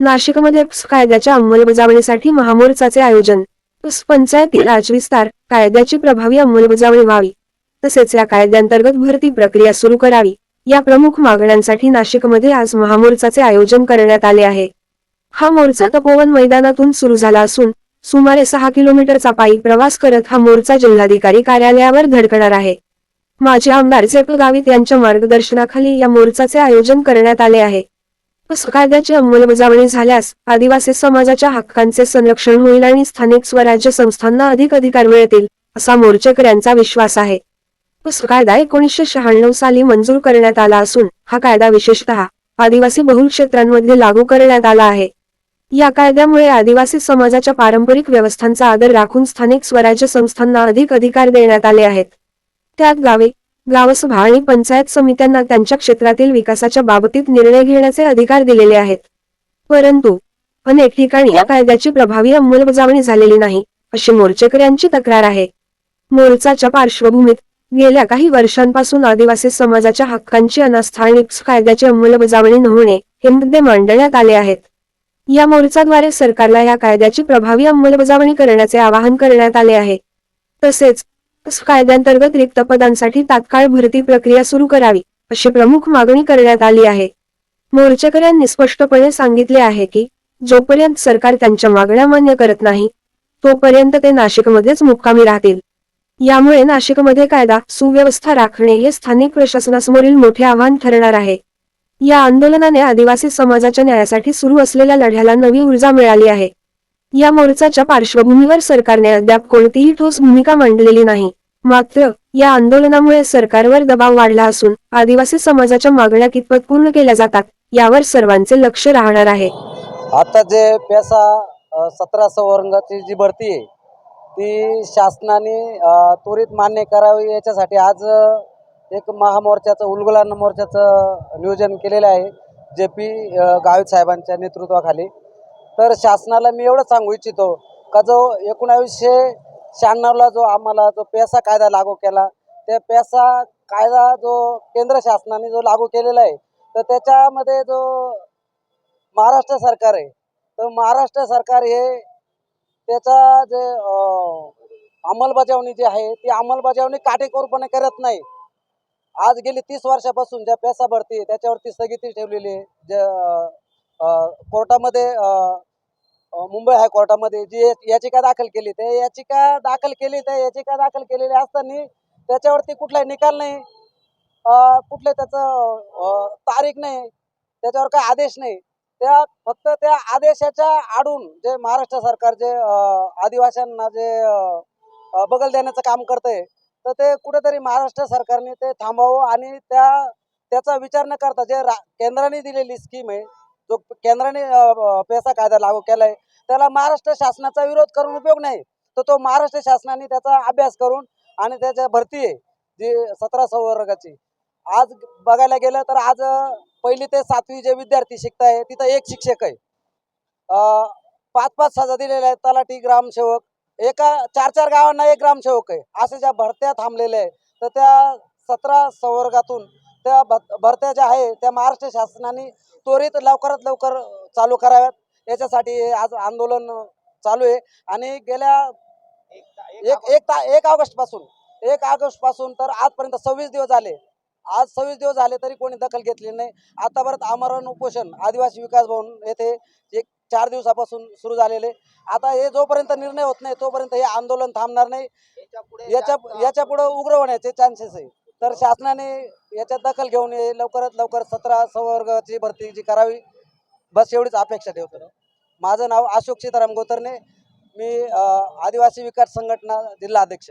नाशिकमध्ये कायद्याच्या अंमलबजावणीसाठी महामोर्चाचे आयोजन. पंचायती राजविस्तार कायद्याची प्रभावी अंमलबजावणी व्हावी. तसेच या कायद्यांतर्गत भरती प्रक्रिया सुरू करावी. या प्रमुख मागण्यांसाठी नाशिकमध्ये आज महामोर्चाचे आयोजन करण्यात आले आहे. हा मोर्चा तपोवन मैदानातून सुरू झाला असून सुमारे सहा किलोमीटरचा पायी प्रवास करत हा मोर्चा जिल्हाधिकारी कार्यालयावर धडकणार आहे. माजी आमदार जेप गावित यांच्या मार्गदर्शनाखाली या मोर्चाचे आयोजन करण्यात आले आहे. कायद्याची अंमलबजावणी झाल्यास आदिवासी समाजाच्या हक्कांचे संरक्षण होईल आणि स्थानिक स्वराज्य संस्थांना अधिक अधिकार मिळतील असा मोर्चेकऱ्यांचा विश्वास आहे. कायदा एकोणीसशे शहाण्णव साली मंजूर करण्यात आला असून हा कायदा विशेषतः आदिवासी बहुल क्षेत्रांमध्ये लागू करण्यात आला आहे. या कायद्यामुळे आदिवासी समाजाच्या पारंपरिक व्यवस्थांचा आदर राखून स्थानिक स्वराज्य संस्थांना अधिक अधिकार देण्यात आले आहेत. त्यात गावे गावसभा आणि पंचायत समित्यांना त्यांच्या क्षेत्रातील विकासाच्या बाबतीत निर्णय घेण्याचे अधिकार दिलेले आहेत. परंतु अनेक ठिकाणी या कायद्याची प्रभावी अंमलबजावणी झालेली नाही अशी मोर्चेकऱ्यांची तक्रार आहे. मोर्चाच्या पार्श्वभूमीत गेल्या काही वर्षांपासून आदिवासी समाजाच्या हक्कांची अनास्था आणि कायद्याची अंमलबजावणी न होणे हे मुद्दे मांडण्यात आले आहेत. या मोर्चाद्वारे सरकारला या कायद्याची प्रभावी अंमलबजावणी करण्याचे आवाहन करण्यात आले आहे. तसेच कायद्यांतर्गत रिक्त पदांसाठी तात्काळ भरती प्रक्रिया सुरू करावी अशी प्रमुख मागणी करण्यात आली आहे. मोर्चेकऱ्यांनी स्पष्टपणे सांगितले आहे की जोपर्यंत सरकार त्यांच्या मागण्या मान्य करत नाही तोपर्यंत ते नाशिकमध्येच मुक्कामी राहतील. यामुळे नाशिकमध्ये कायदा सुव्यवस्था राखणे हे स्थानिक प्रशासनासमोरील मोठे आव्हान ठरणार आहे. या आंदोलनाने आदिवासी समाजाच्या न्यायासाठी सुरू असलेल्या लढ्याला नवी ऊर्जा मिळाली आहे. या मोर्चाच्या पार्श्वभूमीवर सरकारने अद्याप कोणतीही ठोस भूमिका मांडलेली नाही. मात्र या आंदोलनामुळे सरकारवर दबाव वाढला असून आदिवासी समाजाच्या मागण्या कितपत पूर्ण केल्या जातात यावर सर्वांचे लक्ष राहणार आहे. आता जे पेसा अ, सतरा संवर्गाची जी भरती आहे ती शासनाने त्वरित मान्य करावी याच्यासाठी आज एक महामोर्चाचं उलगुलान मोर्चाचं नियोजन केलेलं आहे जे पी गावित साहेबांच्या नेतृत्वाखाली. तर शासनाला मी एवढं सांगू इच्छितो का जो एकोणावीसशे शहाण्णवला जो आम्हाला जो पेसा कायदा लागू केला त्या पेसा कायदा जो केंद्र शासनाने जो लागू केलेला आहे तर त्याच्यामध्ये जो महाराष्ट्र सरकार आहे तर महाराष्ट्र सरकार हे त्याचा जे अंमलबजावणी जी आहे ती अंमलबजावणी काटेकोरपणे करत नाही. आज गेली तीस वर्षापासून ज्या पेसा भरती त्याच्यावरती स्थगिती ठेवलेली आहे ज्या कोर्टामध्ये मुंबई हायकोर्टामध्ये जी याचिका दाखल केली ते याचिका दाखल केली त्या याचिका दाखल केलेली असताना त्याच्यावरती कुठलाही निकाल नाही. कुठलं कुठले त्याचं तारीख नाही. त्याच्यावर काही आदेश नाही. त्या फक्त त्या आदेशाच्या आडून जे महाराष्ट्र सरकार जे आदिवासींना जे बगल देण्याचं काम करतंय तर ते कुठेतरी महाराष्ट्र सरकारने ते थांबावं आणि त्या त्याचा विचार न करता जे रा केंद्राने दिलेली स्कीम आहे जो केंद्राने पैसा कायदा लागू केलाय त्याला महाराष्ट्र शासनाचा विरोध करून उपयोग नाही. तर तो महाराष्ट्र शासनाने त्याचा अभ्यास करून आणि त्याच्या भरती आहे जी सतरा संवर्गाची आज बघायला गेलं तर आज पहिली ते सातवी जे विद्यार्थी शिकताय तिथं एक शिक्षक आहे. पाच पाच सजा दिलेल्या आहेत तलाठी ग्रामसेवक. एका चार चार गावांना एक ग्रामसेवक आहे. असे ज्या भरत्या थांबलेल्या आहे तर त्या सतरा संवर्गातून त्या भरत्या ज्या आहे त्या महाराष्ट्र शासनाने त्वरित लवकरात लवकर चालू कराव्यात. याच्यासाठी हे आज आंदोलन चालू आहे. आणि गेल्या एक एक ता एक ऑगस्टपासून एक ऑगस्टपासून तर आजपर्यंत सव्वीस दिवस झाले. आज सव्वीस दिवस झाले तरी कोणी दखल घेतली नाही. आतापर्यंत आमरण उपोषण आदिवासी विकास भवन येथे एक चार दिवसापासून सुरू झालेले. आता हे जोपर्यंत निर्णय होत नाही तोपर्यंत हे आंदोलन थांबणार नाही. याच्या याच्यापुढे उग्र होण्याचे चान्सेस आहे. तर शासनाने याच्यात दखल घेऊन हे लवकरात लवकर सतरा संवर्गाची भरती जी करावी बस एवढीच अपेक्षा ठेवतो. माझं नाव अशोक सीताराम गोतरणे. मी आदिवासी विकास संघटना जिल्हा अध्यक्ष.